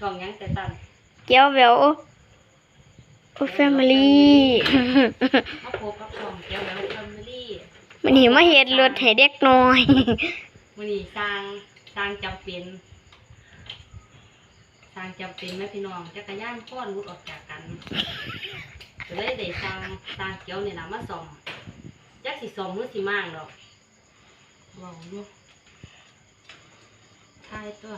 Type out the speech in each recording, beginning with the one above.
ช่องหยังแต่ตันเจียวแหววโอ้แฟมิลี่มาโพบกับช่องเจ้าแล้วแฟมิลี่มันหิมาเฮ็ดรถให้เด็กน้อย มื้อนี้สร้างสร้างจำเป็นสร้างจำเป็นไหมพี่น้องจักรยานก้อนรุดออกจากกันก็เลยได้สร้างสร้างเกี่ยวนี่นะมาซ่อมจักสิซ่อมหรือสิมั่างดอกว้าวอยู่ทาย ตัว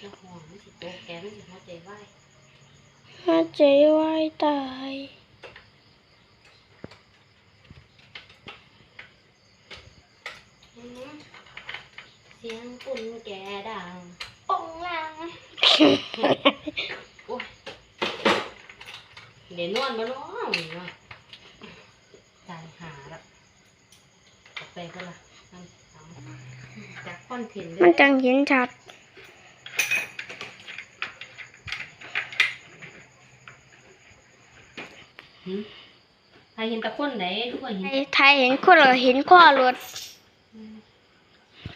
จะห่วงมันสิโตแกมันสิหัวใจวายหัวใจวายตายอืมเสียงปุ่นแกดังป่องลังโอ้ยเดี๋ยวนอนมาเนาะนี่เนาะตายหาละกลับไปก็ละนั่นสาม จากคอนเทนต์เลมันยจังเห็นชัดหึใครเห็นแตะคนไหนทุกคนเห็นถ้าเห็นคนเราเห็นข้อรถ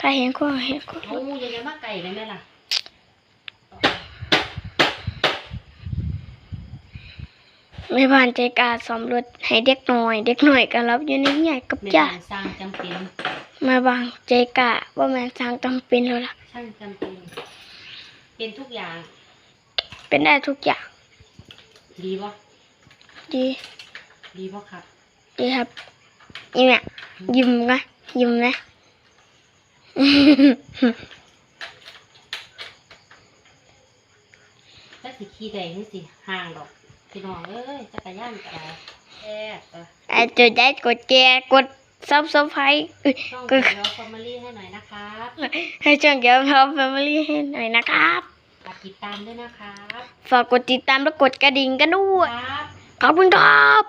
ถ้าเห็นข้อเห็นข้อรเอาถอย่าอย่ามาไก่ได้ไหมล่ะแม่บ้านใจกล้าซ่อมรถให้เด็กน้อย เด็กน้อยก็รับอยู่ในใหญ่กับเป็นย่าการสร้างจำเป็น แม่บ้านใจกล้าว่าแม่นสร้างจำเป็นแล้วล่ะ ช่างจำเป็น เป็นทุกอย่าง เป็นได้ทุกอย่าง ดีปะดีดีปะครับ ดีครับยิ้มอะยิ้มนะยิ้มนะถ้าสิขี่ได้นี่สิห่างดอกพี่น้องเอ้ยจักรยานกระแอบตัวไอ้จุดได้กดแกกด ซับสไครต์ช่องก็เดี๋ยวฟอร์มาลี่ให้หน่อยนะครับให้ช่องเกี่ยวกับแฟมิลี่ให้หน่อยนะครับฝากติดตามด้วยนะครับฝากกดติดตามและกดกระดิ่งกันด้วยครับขอบคุณครับ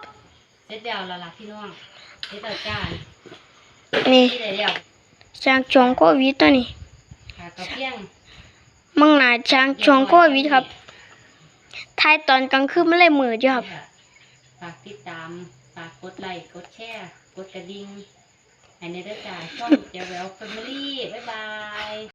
เสร็จแล้วและล่ะพี่น้องเสร็จแล้วจ้านี่ที่ได้แล้วช้างชวงโควิดตัวนี้หากระเพียงมังหนาช้างชวงโควิดครับท้ายตอนกลางคืนไม่เลยมือจ้ะครับฝากติดตามฝากกดไลค์กดแชร์กดกระดิ่งให้ในเด้อจ้าช่องเจวแววแฟมิลี่บ๊ายบาย